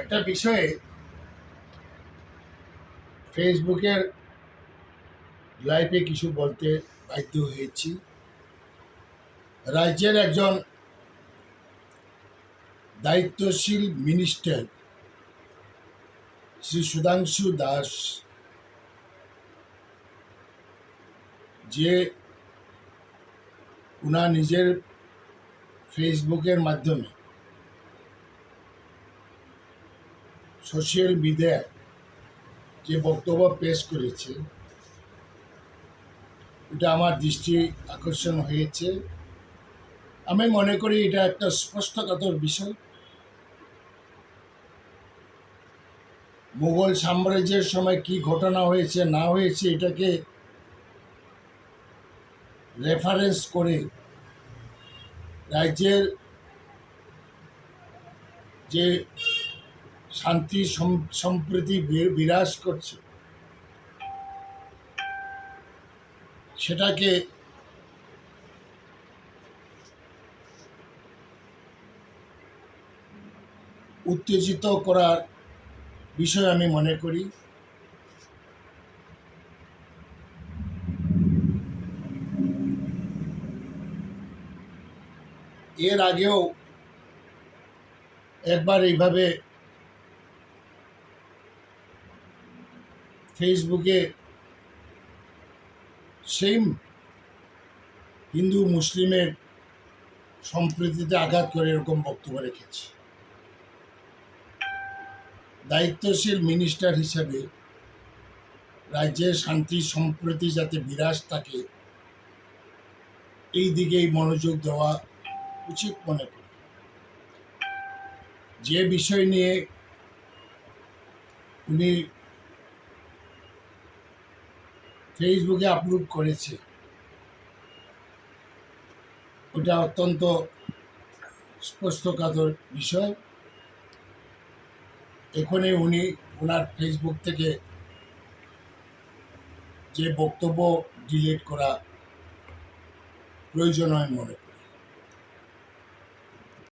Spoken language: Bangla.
একটা বিষয়ে ফেসবুকের লাইভে কিছু বলতে বাধ্য হয়েছি। রাজ্যের একজন দায়িত্বশীল মিনিস্টার শ্রী সুধাংশু দাস, যে উনার নিজের ফেসবুকের মাধ্যমে সোশ্যাল মিডিয়ায় যে বক্তব্য পেশ করেছে, এটা আমার দৃষ্টি আকর্ষণ হয়েছে। আমি মনে করি এটা একটা স্পষ্টকাতর বিষয়। মুঘল সাম্রাজ্যের সময় কি ঘটনা হয়েছে, না হয়েছে, এটাকে রেফারেন্স করে রাজ্যের যে শান্তি, সম- সম্প্রীতি বিরাজ করছে। সেটাকে উত্তেজিত করার বিষয় আমি মনে করি। এর আগেও একবার এইভাবে ফেসবুকে সেম হিন্দু মুসলিমের সম্প্রীতিতে আঘাত করে এরকম বক্তব্য রেখেছি। দায়িত্বশীল মিনিস্টার হিসেবে রাজ্যের শান্তি, সম্প্রীতি যাতে বিরাজ থাকে, এই দিকেই মনোযোগ দেওয়া উচিত মনে করি। যে বিষয় নিয়ে উনি ফেসবুকে আপলোড করেছে। ওটা অত্যন্ত স্পষ্টকাতর বিষয়। এখনই উনি ওনার ফেসবুক থেকে যে বক্তব্য ডিলিট করা প্রয়োজন হয় মনে।